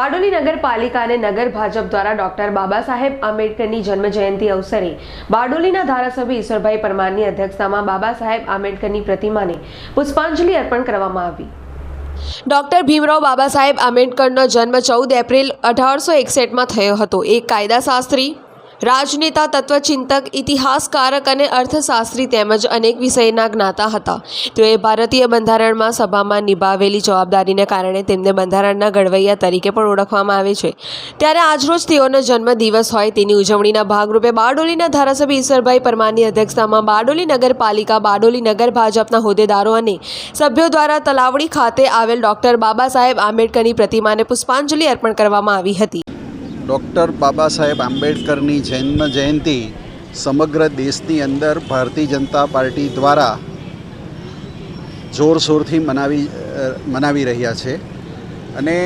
નગરપાલિકા અને નગર ભાજપ દ્વારા ડોક્ટર બાબા સાહેબ આંબેડકરની જન્મ જયંતિ અવસરે બારડોલીના ધારાસભ્ય ઈશ્વરભાઈ પરમારની અધ્યક્ષતામાં બાબા સાહેબ આંબેડકરની પ્રતિમાને પુષ્પાંજલિ અર્પણ કરવામાં આવી. ડોક્ટર ભીમરાવ બાબા સાહેબ આંબેડકરનો જન્મ ચૌદ એપ્રિલ અઢારસો એકસઠમાં થયો હતો. એક કાયદાશાસ્ત્રી રાજનેતા, તત્વચિંતક, ઇતિહાસકારક અને અર્થશાસ્ત્રી તેમજ અનેક વિષયના જ્ઞાતા હતા. તેઓએ ભારતીય બંધારણમાં સભામાં નિભાવેલી જવાબદારીને કારણે તેમને બંધારણના ઘડવૈયા તરીકે પણ ઓળખવામાં આવે છે. ત્યારે આજરોજ તેઓનો જન્મદિવસ હોય તેની ઉજવણીના ભાગરૂપે બારડોલીના ધારાસભ્ય ઈશ્વરભાઈ પરમારની અધ્યક્ષતામાં બારડોલી નગરપાલિકા, બારડોલી નગર ભાજપના હોદ્દેદારો અને સભ્યો દ્વારા તલાવડી ખાતે આવેલ ડોક્ટર બાબા સાહેબ આંબેડકરની પ્રતિમાને પુષ્પાંજલિ અર્પણ કરવામાં આવી હતી. ડૉક્ટર બાબા સાહેબ આંબેડકરની જન્મ જયંતિ સમગ્ર દેશની અંદર ભારતીય જનતા પાર્ટી દ્વારા જોરશોરથી મનાવી મનાવી રહ્યા છે. અને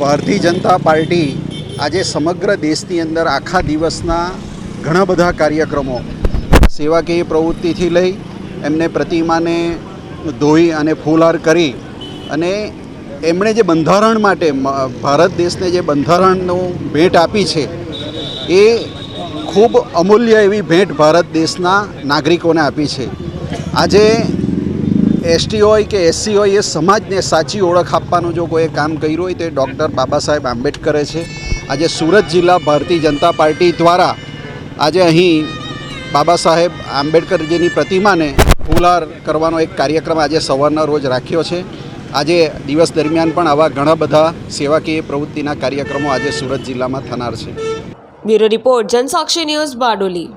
ભારતીય જનતા પાર્ટી આજે સમગ્ર દેશની અંદર આખા દિવસના ઘણા બધા કાર્યક્રમો, સેવાકીય પ્રવૃત્તિથી લઈ એમને પ્રતિમાને ધોઈ અને ફૂલહાર કરી અને એમણે જે બંધારણ માટે ભારત દેશને જે બંધારણનું ભેટ આપી છે, એ ખૂબ અમૂલ્ય એવી ભેટ ભારત દેશના નાગરિકોને આપી છે. આજે એસટી હોય કે એસસી હોય એ સમાજને સાચી ઓળખ આપવાનું જો કોઈ કામ કર્યું હોય તો એ ડૉક્ટર બાબા સાહેબ આંબેડકરે છે. આજે સુરત જિલ્લા ભારતીય જનતા પાર્ટી દ્વારા આજે અહીં બાબા સાહેબ આંબેડકરજીની પ્રતિમાને ફૂલહાર કરવાનો એક કાર્યક્રમ આજે સવારના રોજ રાખ્યો છે. આજે દિવસ દરમિયાન પણ આવા ઘણા બધા સેવાકીય પ્રવૃત્તિના કાર્યક્રમો આજે સુરત જિલ્લામાં થનાર છે. Bureau report Jansakshi news Bardoli.